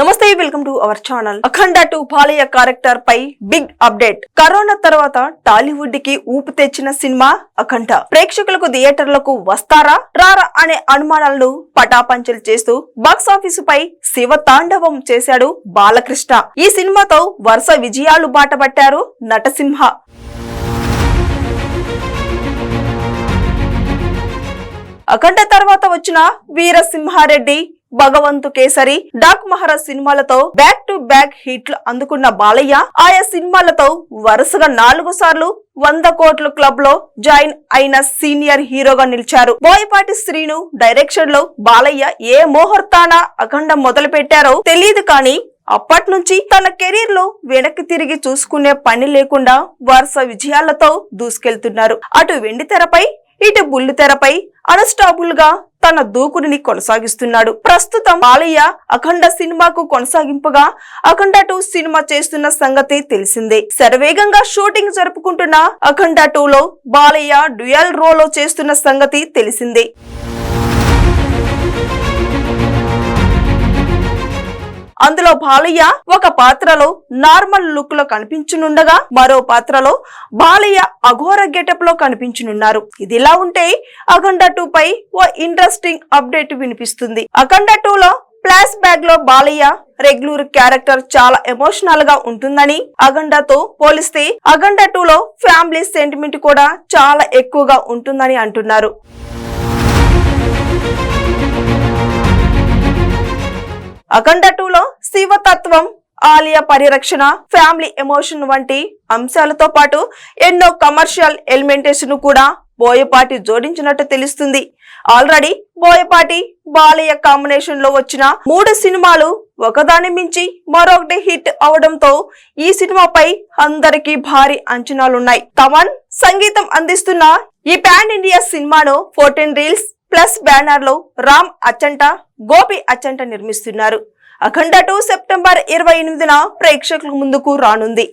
నమస్తే welcome to our channel. Akhanda two Balayya character pi big update. Corona తర్వాత టాలీవుడ్కి ఊపు తెచ్చిన సినిమా అఖండ. ప్రేక్షకులకు థియేటర్లకు వస్తారా రారా అనే అనుమానాలను పటాపంచలు చేస్తూ బాక్స్ ఆఫీస్ పై శివ తాండవం చేశాడు బాలకృష్ణ. ఈ సినిమాతో వరుస విజయాలు బాటపట్టారు నటసింహ అఖండ తర్వాత వచ్చిన వీరసింహారెడ్డి భగవంతు కేసరి డాక్ మహారాజ్ సినిమాలతో బ్యాక్ టు బ్యాక్ హిట్లు అందుకున్న బాలయ్య ఆయా సినిమాలతో వరుసగా నాలుగు సార్లు వంద కోట్ల క్లబ్లో జాయిన్ అయిన సీనియర్ హీరోగా నిలిచారు. బోయపాటి శ్రీను డైరెక్షన్లో బాలయ్య ఏ ముహూర్తాన అఖండం మొదలు పెట్టారో తెలియదు కానీ అప్పటి నుంచి తన కెరీర్లో వెనక్కి తిరిగి చూసుకునే పని లేకుండా వరుస విజయాలతో దూసుకెళ్తున్నారు. అటు వెండి తెరపై ఇటు బుల్లి తెరపై అన్స్టాపుల్గా తన దూకుడిని కొనసాగిస్తున్నాడు. ప్రస్తుతం బాలయ్య అఖండ సినిమాకు కొనసాగింపుగా అఖండ టూ సినిమా చేస్తున్న సంగతి తెలిసిందే. శరవేగంగా షూటింగ్ జరుపుకుంటున్న అఖండ టూ లో బాలయ్య డ్యూయల్ రోలో చేస్తున్న సంగతి తెలిసిందే. అందులో బాలయ్య ఒక పాత్రలో నార్మల్ లుక్లో కనిపించనుండగా మరో పాత్రలో బాలయ్య అఘోర గెటప్లో కనిపించనున్నారు. ఇదిలా ఉంటే అఖండ టూ పై ఓ ఇంట్రెస్టింగ్ అప్డేట్ వినిపిస్తుంది. అఖండ టూ లో ప్లాస్ బ్యాగ్లో బాలయ్య రెగ్యులర్ క్యారెక్టర్ చాలా ఎమోషనల్గా ఉంటుందని అగండాతో పోలిస్తే అగండ టూ లో ఫ్యామిలీ సెంటిమెంట్ కూడా చాలా ఎక్కువగా ఉంటుందని అంటున్నారు. అఖండ టూలో శివతత్వం ఆలయ పరిరక్షణ ఫ్యామిలీ ఎమోషన్ వంటి అంశాలతో పాటు ఎన్నో కమర్షియల్ ఎలిమెంటేషన్ కూడా బోయపాటి జోడించినట్టు తెలుస్తుంది. ఆల్రెడీ బోయపాటి బాలయ్య కాంబినేషన్లో వచ్చిన మూడు సినిమాలు ఒకదాని మించి మరొకటి హిట్ అవడంతో ఈ సినిమాపై అందరికీ భారీ అంచనాలున్నాయి. తమన్ సంగీతం అందిస్తున్న ఈ పాన్ ఇండియా సినిమాను ఫోర్టీన్ రీల్స్ ప్లస్ బ్యానర్లో రామ్ అచ్చంట గోపి అచ్చంట నిర్మిస్తున్నారు. అఖండ టూ సెప్టెంబర్ ఇరవై ఎనిమిదిన ప్రేక్షకుల ముందుకు రానుంది.